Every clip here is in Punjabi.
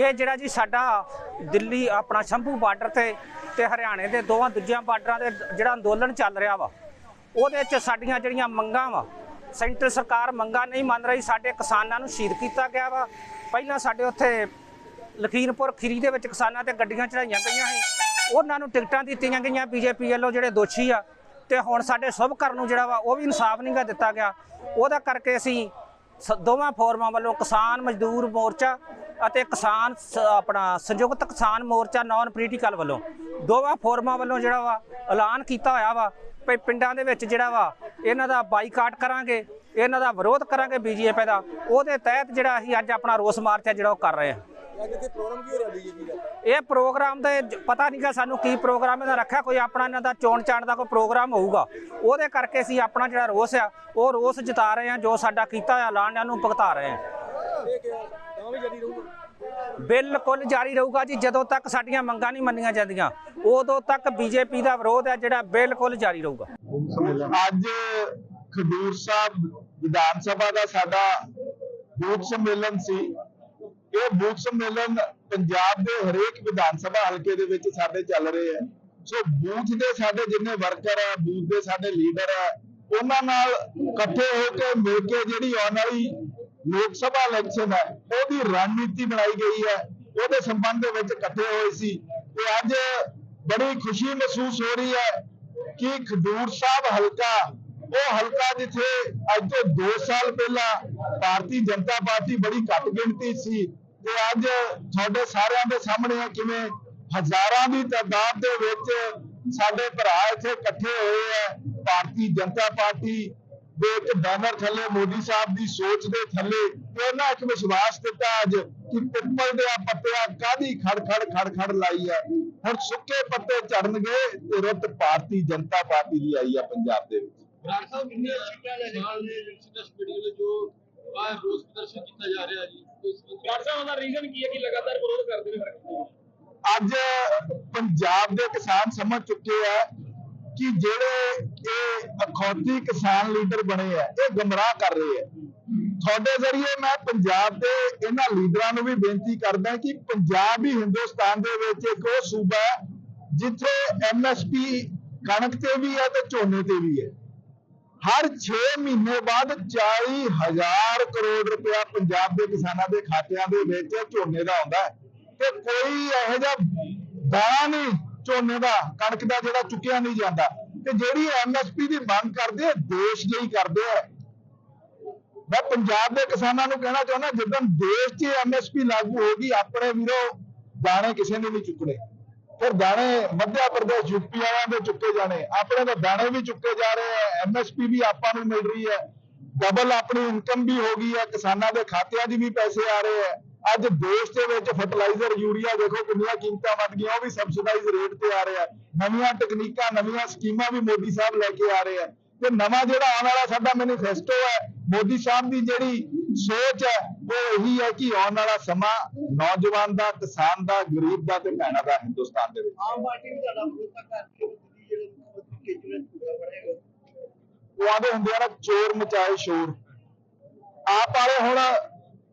ਇਹ ਜਿਹੜਾ ਜੀ ਸਾਡਾ ਦਿੱਲੀ ਆਪਣਾ ਸ਼ੰਭੂ ਬਾਰਡਰ ਤੇ ਤੇ ਹਰਿਆਣੇ ਦੇ ਦੋਵਾਂ ਦੂਜਿਆਂ ਬਾਰਡਰਾਂ ਦੇ ਜਿਹੜਾ ਅੰਦੋਲਨ ਚੱਲ ਰਿਹਾ ਵਾ, ਉਹਦੇ 'ਚ ਸਾਡੀਆਂ ਜਿਹੜੀਆਂ ਮੰਗਾਂ ਵਾ, ਸੈਂਟਰ ਸਰਕਾਰ ਮੰਗਾਂ ਨਹੀਂ ਮੰਨ ਰਹੀ, ਸਾਡੇ ਕਿਸਾਨਾਂ ਨੂੰ ਸ਼ਹੀਦ ਕੀਤਾ ਗਿਆ ਵਾ। ਪਹਿਲਾਂ ਸਾਡੇ ਉੱਥੇ ਲਖੀਮਪੁਰ ਖੀਰੀ ਦੇ ਵਿੱਚ ਕਿਸਾਨਾਂ ਤੇ ਗੱਡੀਆਂ ਚੜਾਈਆਂ ਗਈਆਂ ਸੀ। ਉਹਨਾਂ ਨੂੰ ਟਿਕਟਾਂ ਦਿੱਤੀਆਂ ਗਈਆਂ, ਬੀਜੇਪੀ ਵੱਲੋਂ ਜਿਹੜੇ ਦੋਸ਼ੀ ਆ, ਤੇ ਹੁਣ ਸਾਡੇ ਸੁਭ ਕਰਨ ਨੂੰ ਜਿਹੜਾ ਵਾ, ਉਹ ਵੀ ਇਨਸਾਫ ਨਹੀਂਗਾ ਦਿੱਤਾ ਗਿਆ। ਉਹਦਾ ਕਰਕੇ ਅਸੀਂ ਦੋਵਾਂ ਫੋਰਮਾਂ ਵੱਲੋਂ ਕਿਸਾਨ ਮਜ਼ਦੂਰ ਮੋਰਚਾ ਅਤੇ ਕਿਸਾਨ ਸ- ਆਪਣਾ ਸੰਯੁਕਤ ਕਿਸਾਨ ਮੋਰਚਾ ਨਾਨ ਪੋਲੀਟੀਕਲ ਵੱਲੋਂ ਦੋਵਾਂ ਫੋਰਮਾਂ ਵੱਲੋਂ ਜਿਹੜਾ ਵਾ ਐਲਾਨ ਕੀਤਾ ਹੋਇਆ ਵਾ ਵੀ ਪਿੰਡਾਂ ਦੇ ਵਿੱਚ ਜਿਹੜਾ ਵਾ ਇਹਨਾਂ ਦਾ ਬਾਈਕਾਟ ਕਰਾਂਗੇ, ਇਹਨਾਂ ਦਾ ਵਿਰੋਧ ਕਰਾਂਗੇ ਬੀਜੇਪੀ ਦਾ, ਉਹਦੇ ਤਹਿਤ ਜਿਹੜਾ ਅਸੀਂ ਅੱਜ ਆਪਣਾ ਰੋਸ ਮਾਰਚ ਹੈ ਜਿਹੜਾ ਉਹ ਕਰ ਰਹੇ ਹਾਂ। ਅੱਜ ਇੱਥੇ ਪ੍ਰੋਗਰਾਮ ਕੀ ਹੋ ਰਿਹਾ ਬੀਜੇਪੀ ਦਾ? ਇਹ ਪ੍ਰੋਗਰਾਮ ਦਾ ਪਤਾ ਨਹੀਂਗਾ ਸਾਨੂੰ ਕੀ ਪ੍ਰੋਗਰਾਮ ਇਹਦਾ ਰੱਖਿਆ ਕੋਈ ਆਪਣਾ ਇਹਨਾਂ ਦਾ ਚੋਣ ਚਾਣ ਦਾ ਕੋਈ ਪ੍ਰੋਗਰਾਮ ਹੋਊਗਾ। ਉਹਦੇ ਕਰਕੇ ਅਸੀਂ ਆਪਣਾ ਜਿਹੜਾ ਰੋਸ ਆ ਉਹ ਰੋਸ ਜਤਾ ਰਹੇ ਹਾਂ ਜੋ ਸਾਡਾ ਕੀਤਾ ਹੋਇਆ ਐਲਾਨ ਆ, ਉਹਨੂੰ ਭੁਗਤਾ ਰਹੇ ਤਾਂ ਵੀ ਜਾਰੀ ਰਹੂਗਾ? ਬਿਲਕੁਲ ਜਾਰੀ ਰਹੂਗਾ ਜੀ ਜਦੋਂ ਤੱਕ ਸਾਡੀਆਂ ਮੰਗਾਂ ਨਹੀਂ ਮੰਨੀਆਂ ਜਾਂਦੀਆਂ ਉਦੋਂ ਤੱਕ ਬੀਜੇਪੀ ਦਾ ਵਿਰੋਧ ਹੈ ਜਿਹੜਾ ਬਿਲਕੁਲ ਜਾਰੀ ਰਹੂਗਾ। ਅੱਜ ਖਡੂਰ ਸਾਹਿਬ ਵਿਧਾਨ ਸਭਾ ਦਾ ਸਾਡਾ ਬੂਥ ਸੰਮੇਲਨ ਸੀ। ਇਹ ਬੂਥ ਸੰਮੇਲਨ ਪੰਜਾਬ ਦੇ ਹਰੇਕ ਵਿਧਾਨ ਸਭਾ ਹਲਕੇ ਦੇ ਵਿੱਚ ਸਾਡੇ ਚੱਲ ਰਹੇ ਹੈ ਸੋ ਬੂਥ ਦੇ ਸਾਡੇ ਜਿੰਨੇ ਵਰਕਰ ਹੈ ਬੂਥ ਦੇ ਸਾਡੇ ਲੀਡਰ ਹੈ ਉਹਨਾਂ ਨਾਲ ਇਕੱਠੇ ਹੋ ਕੇ ਮਿਲ ਕੇ ਜਿਹੜੀ ਆਉਣ ਵਾਲੀ ਲੋਕ ਸਭਾ ਇਲੈਕਸ਼ਨ ਹੈ, ਉਹਦੀ ਰਣਨੀਤੀ ਬਣਾਈ ਗਈ ਹੈ। ਉਹਦੇ ਸੰਬੰਧ ਦੇ ਵਿੱਚ ਇਕੱਠੇ ਹੋਏ ਸੀ। ਤੇ ਅੱਜ ਬੜੀ ਖੁਸ਼ੀ ਮਹਿਸੂਸ ਹੋ ਰਹੀ ਹੈ ਕਿ ਖਡੂਰ ਸਾਹਿਬ ਹਲਕਾ ਉਹ ਹਲਕਾ ਜਿੱਥੇ ਅੱਜ ਤੋਂ 2 ਸਾਲ ਪਹਿਲਾਂ ਭਾਰਤੀ ਜਨਤਾ ਪਾਰਟੀ ਬੜੀ ਘੱਟ ਗਿਣਤੀ ਸੀ ਤੇ ਅੱਜ ਤੁਹਾਡੇ ਸਾਰਿਆਂ ਦੇ ਸਾਹਮਣੇ ਹੈ ਕਿਵੇਂ ਹਜ਼ਾਰਾਂ ਦੀ ਤਾਦਾਦ ਦੇ ਵਿੱਚ ਸਾਡੇ ਭਰਾ ਇੱਥੇ ਇਕੱਠੇ ਹੋਏ ਹੈ ਭਾਰਤੀ ਜਨਤਾ ਪਾਰਟੀ ਦੇ ਇੱਕ ਬੈਨਰ ਥੱਲੇ, ਮੋਦੀ ਸਾਹਿਬ ਦੀ ਸੋਚ ਦੇ ਥੱਲੇ ਉਹਨਾਂ ਇੱਕ ਵਿਸ਼ਵਾਸ ਦਿੱਤਾ ਅੱਜ ਕਿ ਪਿੱਪਲ ਦੇ ਪੱਤਿਆਂ ਕਾਦੀ ਖੜ ਖੜ ਖੜ ਖੜ ਲਾਈ ਹੈ ਹੁਣ ਸੁੱਕੇ ਪੱਤੇ ਝੜਨਗੇ ਤੇ ਰੁੱਤ ਭਾਰਤੀ ਜਨਤਾ ਪਾਰਟੀ ਦੀ ਆਈ ਹੈ ਪੰਜਾਬ ਦੇ ਵਿੱਚ। ਬਰਾੜ ਸਾਹਿਬ ਕਿੰਨੀਆਂ ਸੀਟਾਂ ਲੈ ਜਾਣ ਦੇ ਯੂਨੀਵਰਸਿਟੀ ਸਟੇਡੀਅਮ ਜੋ ਆਹ ਰੋਸ ਪ੍ਰਦਰਸ਼ਨ ਕੀਤਾ ਜਾ ਰਿਹਾ ਜੀ। ਬਰਾੜ ਸਾਹਿਬ ਦਾ ਰੀਜ਼ਨ ਕੀ ਹੈ ਕਿ ਲਗਾਤਾਰ ਵਿਰੋਧ ਕਰਦੇ ਨੇ ਅੱਜ ਪੰਜਾਬ ਦੇ ਕਿਸਾਨ ਸਮਝ ਚੁੱਕੇ ਆ ਕਿ ਜਿਹੜੇ ਇਹ ਅਖੌਤੀ ਕਿਸਾਨ ਲੀਡਰ ਬਣੇ ਆ ਇਹ ਗਮਰਾਹ ਕਰ ਰਹੇ ਆ। ਤੁਹਾਡੇ ਜ਼ਰੀਏ ਮੈਂ ਪੰਜਾਬ ਦੇ ਇਹਨਾਂ ਲੀਡਰਾਂ ਨੂੰ ਵੀ ਬੇਨਤੀ ਕਰਦਾ ਕਿ ਪੰਜਾਬ ਹੀ ਹਿੰਦੁਸਤਾਨ ਦੇ ਵਿੱਚ ਇੱਕ ਉਹ ਸੂਬਾ ਹੈ ਜਿੱਥੇ ਐਮਐਸਪੀ ਕਣਕ ਤੇ ਵੀ ਹੈ ਤੇ ਝੋਨੇ ਤੇ ਵੀ ਹੈ। ਹਰ 6 ਮਹੀਨੇ ਬਾਅਦ 40000 ਕਰੋੜ ਰੁਪਇਆ ਪੰਜਾਬ ਦੇ ਕਿਸਾਨਾਂ ਦੇ ਖਾਤਿਆਂ ਦੇ ਵਿੱਚ ਝੋਨੇ ਦਾ ਆਉਂਦਾ ਹੈ। ਤੇ ਕੋਈ ਇਹੋ ਜਿਹਾ ਦਾਣਾ ਨਹੀਂ ਝੋਨੇ ਦਾ, ਕਣਕ ਦਾ ਜਿਹੜਾ ਚੁੱਕਿਆ ਨਹੀਂ ਜਾਂਦਾ। ਤੇ ਜਿਹੜੀ ਐਮਐਸਪੀ ਦੀ ਮੰਗ ਕਰਦੇ ਆ, ਦੇਸ਼ ਲਈ ਕਰਦੇ ਆ। ਮੈਂ ਪੰਜਾਬ ਦੇ ਕਿਸਾਨਾਂ ਨੂੰ ਕਹਿਣਾ ਚਾਹੁੰਦਾ, ਜਦੋਂ ਦੇਸ਼ 'ਚ ਐਮਐਸਪੀ ਲਾਗੂ ਹੋਗੀ ਆਪਣੇ ਵੀਰੋ, ਦਾਣੇ ਕਿਸੇ ਨੇ ਨਹੀਂ ਚੁੱਕਣੇ। ਫਿਰ ਦਾਣੇ ਮੱਧ ਪ੍ਰਦੇਸ਼ ਯੂਪੀ ਵਾਲਿਆਂ ਦੇ ਚੁੱਕੇ ਜਾਣੇ। ਆਪਣੇ ਤਾਂ ਦਾਣੇ ਵੀ ਚੁੱਕੇ ਜਾ ਰਹੇ ਆ ਐਮਐਸਪੀ ਵੀ ਆਪਾਂ ਨੂੰ ਮਿਲ ਰਹੀ ਹੈ ਡਬਲ ਆਪਣੀ ਇਨਕਮ ਵੀ ਹੋ ਗਈ ਹੈ ਕਿਸਾਨਾਂ ਦੇ ਖਾਤਿਆਂ 'ਚ ਵੀ ਪੈਸੇ ਆ ਰਹੇ ਆ। ਅੱਜ ਦੇਸ਼ ਦੇ ਵਿੱਚ ਫਰਟੀਲਾਈਜ਼ਰ ਯੂਰੀਆ ਦੇਖੋ ਕਿੰਨੀਆਂ ਕੀਮਤਾਂ ਵੱਧ ਗਈਆਂ, ਉਹ ਵੀ ਸਬਸਿਡਾਈਜ਼ ਰੇਟ ਤੇ ਆ ਰਿਹਾ ਨਵੀਆਂ ਤਕਨੀਕਾਂ ਨਵੀਆਂ ਸਕੀਮਾਂ ਵੀ ਮੋਦੀ ਸਾਹਿਬ ਲੈ ਕੇ ਆ ਰਹੇ ਆ। ਤੇ ਨਵਾਂ ਜਿਹੜਾ ਆਉਣ ਵਾਲਾ ਸਾਡਾ ਮੈਨੀਫੈਸਟੋ ਹੈ, ਮੋਦੀ ਸਾਹਿਬ ਦੀ ਜਿਹੜੀ ਸੋਚ ਹੈ। ਉਹ ਇਹੀ ਹੈ ਕਿ ਆਉਣ ਵਾਲਾ ਸਮਾਂ ਨੌਜਵਾਨ ਦਾ ਕਿਸਾਨ ਦਾ ਗਰੀਬ ਦਾ ਤੇ ਭੈਣਾਂ ਦਾ ਹਿੰਦੁਸਤਾਨ ਦੇ ਵਿੱਚ। ਆਮ ਪਾਰਟੀ ਵੀ ਤੁਹਾਡਾ ਜਿਹੜੇ ਕੇਜਰੀਵਾਲ ਬਣੇਗਾ। ਉਹ ਆਂਦੇ ਹੁੰਦੇ ਆ ਨਾ ਚੋਰ ਮਚਾਏ ਸ਼ੋਰ। ਆਪ ਵਾਲੇ ਹੁਣ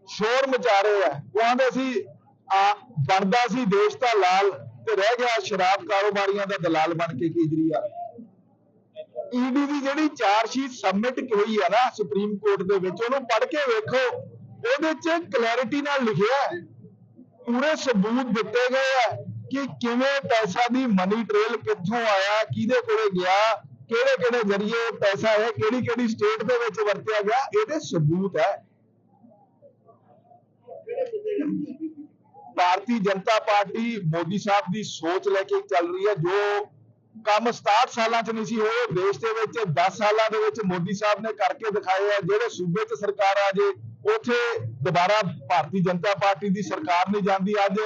ਸ਼ੋਰ ਮਚਾ ਰਹੇ ਆ। ਉਹ ਆਂਦੇ ਸੀ ਆ ਬਣਦਾ ਸੀ ਦੇਸ਼ ਦਾ ਲਾਲ ਤੇ ਰਹਿ ਗਿਆ ਸ਼ਰਾਬ ਕਾਰੋਬਾਰੀਆਂ ਦਾ ਦਲਾਲ ਬਣ ਕੇ ਕੇਜਰੀਵਾਲ। ਈਡੀ ਦੀ ਜਿਹੜੀ ਚਾਰ ਸ਼ੀਟ ਸਬਮਿਟ ਹੋਈ ਹੈ ਨਾ ਸੁਪਰੀਮ ਕੋਰਟ ਦੇ ਵਿੱਚ, ਉਹਨੂੰ ਪੜ੍ਹ ਕੇ ਵੇਖੋ। ਉਹਦੇ 'ਚ ਕਲੈਰਿਟੀ ਨਾਲ ਲਿਖਿਆ ਹੈ। ਪੂਰੇ ਸਬੂਤ ਦਿੱਤੇ ਗਏ ਆ ਕਿ ਕਿਵੇਂ ਪੈਸਾ ਦੀ ਮਨੀ ਟ੍ਰੇਲ ਕਿੱਥੋਂ ਆਇਆ, ਕਿਹਦੇ ਕੋਲੇ ਗਿਆ, ਕਿਹੜੇ ਕਿਹੜੇ ਜਰੀਏ ਪੈਸਾ ਹੈ, ਕਿਹੜੀ ਕਿਹੜੀ ਸਟੇਟ ਦੇ ਵਿੱਚ ਵਰਤਿਆ ਗਿਆ, ਇਹਦੇ ਸਬੂਤ ਹੈ। ਭਾਰਤੀ ਜਨਤਾ ਪਾਰਟੀ ਮੋਦੀ ਸਾਹਿਬ ਦੀ ਸੋਚ ਲੈ ਕੇ ਚੱਲ ਰਹੀ ਹੈ, ਜੋ ਕੰਮ 67 ਸਾਲਾਂ 'ਚ ਨਹੀਂ ਸੀ ਹੋਏ ਦੇਸ਼ ਦੇ ਵਿੱਚ 10 ਸਾਲਾਂ ਦੇ ਵਿੱਚ ਮੋਦੀ ਸਾਹਿਬ ਨੇ ਕਰਕੇ ਦਿਖਾਏ ਆ, ਜਿਹੜੇ ਸੂਬੇ 'ਚ ਸਰਕਾਰ ਆ ਜੇ, ਉੱਥੇ ਦੁਬਾਰਾ ਭਾਰਤੀ ਜਨਤਾ ਪਾਰਟੀ ਦੀ ਸਰਕਾਰ ਨਹੀਂ ਜਾਂਦੀ। ਅੱਜ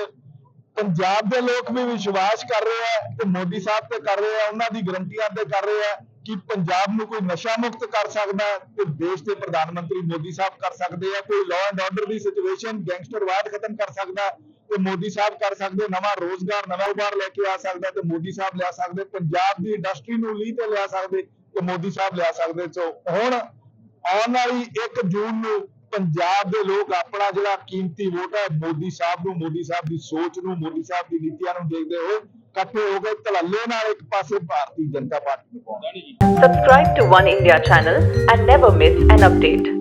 ਪੰਜਾਬ ਦੇ ਲੋਕ ਵੀ ਵਿਸ਼ਵਾਸ ਕਰ ਰਹੇ ਆ ਕਿ ਮੋਦੀ ਸਾਹਿਬ ਤੇ ਕਰ ਰਹੇ ਆ, ਉਹਨਾਂ ਦੀ ਗਰੰਟੀਆਂ ਤੇ ਕਰ ਰਹੇ ਆ ਕਿ ਪੰਜਾਬ ਨੂੰ ਕੋਈ ਨਸ਼ਾ ਮੁਕਤ ਕਰ ਸਕਦਾ ਤੇ ਦੇਸ਼ ਦੇ ਪ੍ਰਧਾਨ ਮੰਤਰੀ ਮੋਦੀ ਸਾਹਿਬ ਕਰ ਸਕਦੇ ਆ, ਕੋਈ ਲਾਅ ਐਂਡ ਆਰਡਰ ਦੀ ਸਿਚੁਏਸ਼ਨ ਗੈਂਗਸਟਰਵਾਦ ਖਤਮ ਕਰ ਸਕਦਾ। ਤੇ ਮੋਦੀ ਸਾਹਿਬ ਕਰ ਸਕਦੇ, ਨਵਾਂ ਰੋਜ਼ਗਾਰ, ਨਵਾਂ ਉਭਾਰ ਲੈ ਕੇ ਆ ਸਕਦਾ ਤੇ ਮੋਦੀ ਸਾਹਿਬ ਲਿਆ ਸਕਦੇ, ਪੰਜਾਬ ਦੀ ਇੰਡਸਟਰੀ ਨੂੰ ਲੀਹ ਤੇ ਲਿਆ ਸਕਦੇ ਤੇ ਮੋਦੀ ਸਾਹਿਬ ਲਿਆ ਸਕਦੇ ਸੋ ਹੁਣ ਆਉਣ ਵਾਲੀ 1 ਜੂਨ ਨੂੰ ਪੰਜਾਬ ਦੇ ਲੋਕ ਆਪਣਾ ਜਿਹੜਾ ਕੀਮਤੀ ਵੋਟ ਹੈ, ਮੋਦੀ ਸਾਹਿਬ ਨੂੰ, ਮੋਦੀ ਸਾਹਿਬ ਦੀ ਸੋਚ ਨੂੰ, ਮੋਦੀ ਸਾਹਿਬ ਦੀ ਨੀਤੀਆਂ ਨੂੰ ਦੇਖਦੇ ਹੋਏ ਇਕੱਠੇ ਹੋ ਕੇ ਧੜੱਲੇ ਨਾਲ ਇੱਕ ਪਾਸੇ ਭਾਰਤੀ ਜਨਤਾ ਪਾਰਟੀ ਨੂੰ ਪਾਉਣ Subscribe to One India channel and never miss an update.